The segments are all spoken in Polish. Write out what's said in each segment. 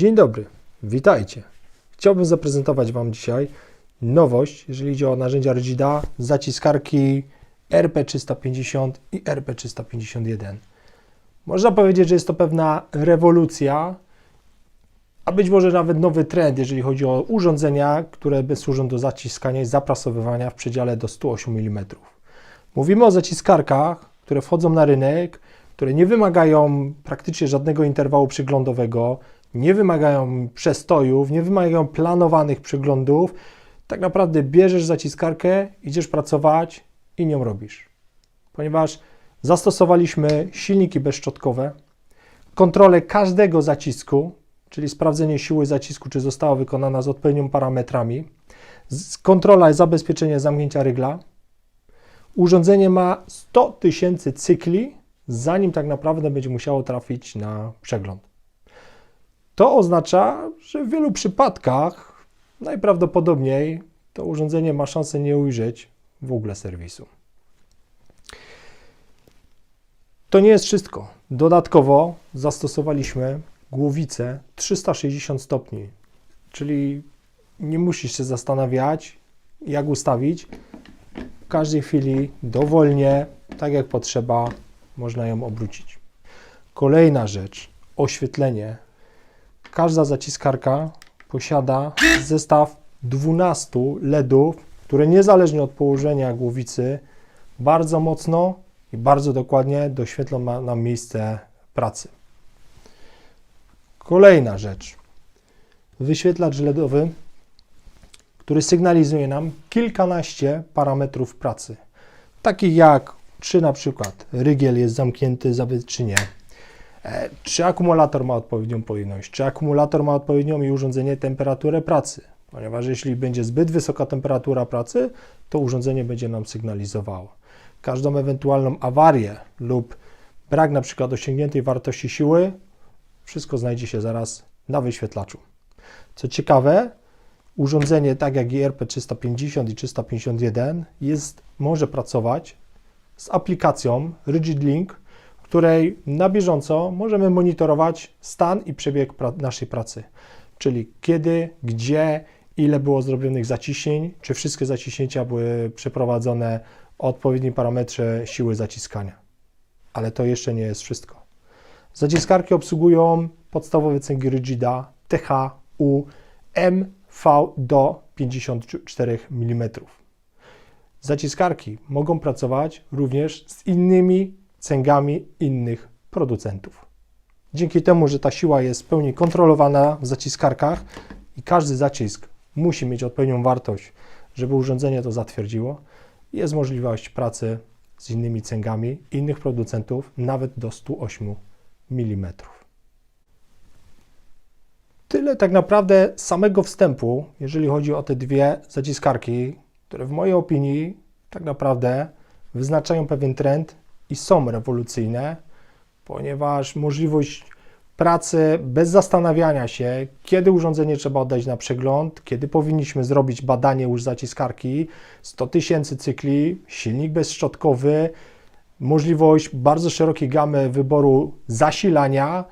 Dzień dobry, witajcie. Chciałbym zaprezentować Wam dzisiaj nowość, jeżeli idzie o narzędzia Rigida, zaciskarki RP350 i RP351. Można powiedzieć, że jest to pewna rewolucja, a być może nawet nowy trend, jeżeli chodzi o urządzenia, które służą do zaciskania i zaprasowywania w przedziale do 108 mm. Mówimy o zaciskarkach, które wchodzą na rynek, które nie wymagają praktycznie żadnego interwału przyglądowego, nie wymagają przestojów, nie wymagają planowanych przyglądów. Tak naprawdę bierzesz zaciskarkę, idziesz pracować i nią robisz. Ponieważ zastosowaliśmy silniki bezszczotkowe, kontrolę każdego zacisku, czyli sprawdzenie siły zacisku, czy została wykonana z odpowiednimi parametrami, kontrola i zabezpieczenie zamknięcia rygla. Urządzenie ma 100 tysięcy cykli, zanim tak naprawdę będzie musiało trafić na przegląd. To oznacza, że w wielu przypadkach najprawdopodobniej to urządzenie ma szansę nie ujrzeć w ogóle serwisu. To nie jest wszystko. Dodatkowo zastosowaliśmy głowicę 360 stopni, czyli nie musisz się zastanawiać, jak ustawić. W każdej chwili dowolnie, tak jak potrzeba, można ją obrócić. Kolejna rzecz, oświetlenie. Każda zaciskarka posiada zestaw 12 LEDów, które niezależnie od położenia głowicy bardzo mocno i bardzo dokładnie doświetlą nam miejsce pracy. Kolejna rzecz. Wyświetlacz LEDowy, który sygnalizuje nam kilkanaście parametrów pracy. Takich jak czy na przykład rygiel jest zamknięty zawy- E, czy akumulator ma odpowiednią pojemność, czy akumulator ma odpowiednią i urządzenie temperaturę pracy. Ponieważ jeśli będzie zbyt wysoka temperatura pracy, to urządzenie będzie nam sygnalizowało. Każdą ewentualną awarię lub brak na przykład osiągniętej wartości siły, wszystko znajdzie się zaraz na wyświetlaczu. Co ciekawe, urządzenie tak jak i RP350 i 351 jest, może pracować z aplikacją Rigid Link, w której na bieżąco możemy monitorować stan i przebieg pra- naszej pracy. Czyli kiedy, gdzie, ile było zrobionych zaciśnień, czy wszystkie zaciśnięcia były przeprowadzone o odpowiednim parametrze siły zaciskania. Ale to jeszcze nie jest wszystko. Zaciskarki obsługują podstawowe cęgi Rigida THU MV do 54 mm. Zaciskarki mogą pracować również z innymi cęgami innych producentów. Dzięki temu, że ta siła jest w pełni kontrolowana w zaciskarkach i każdy zacisk musi mieć odpowiednią wartość, żeby urządzenie to zatwierdziło, jest możliwość pracy z innymi cęgami innych producentów, nawet do 108 mm. Tyle tak naprawdę samego wstępu, jeżeli chodzi o te dwie zaciskarki, które w mojej opinii tak naprawdę wyznaczają pewien trend i są rewolucyjne, ponieważ możliwość pracy bez zastanawiania się, kiedy urządzenie trzeba oddać na przegląd, kiedy powinniśmy zrobić badanie już zaciskarki, 100 tysięcy cykli, silnik bezszczotkowy, możliwość bardzo szerokiej gamy wyboru zasilania,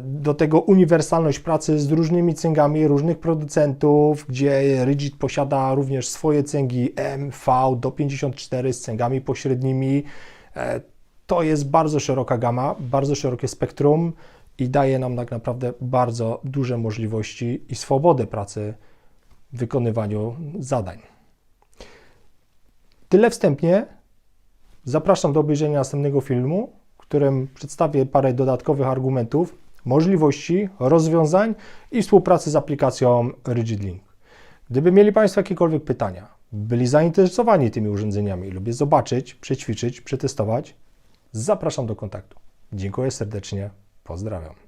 do tego uniwersalność pracy z różnymi cęgami różnych producentów, gdzie Rigid posiada również swoje cęgi MV do 54 z cęgami pośrednimi. E, To jest bardzo szeroka gama, bardzo szerokie spektrum i daje nam tak naprawdę bardzo duże możliwości i swobodę pracy w wykonywaniu zadań. Tyle wstępnie. Zapraszam do obejrzenia następnego filmu, którym przedstawię parę dodatkowych argumentów, możliwości, rozwiązań i współpracy z aplikacją Rigid Link. Gdyby mieli Państwo jakiekolwiek pytania, byli zainteresowani tymi urządzeniami lub je zobaczyć, przećwiczyć, przetestować, zapraszam do kontaktu. Dziękuję serdecznie, pozdrawiam.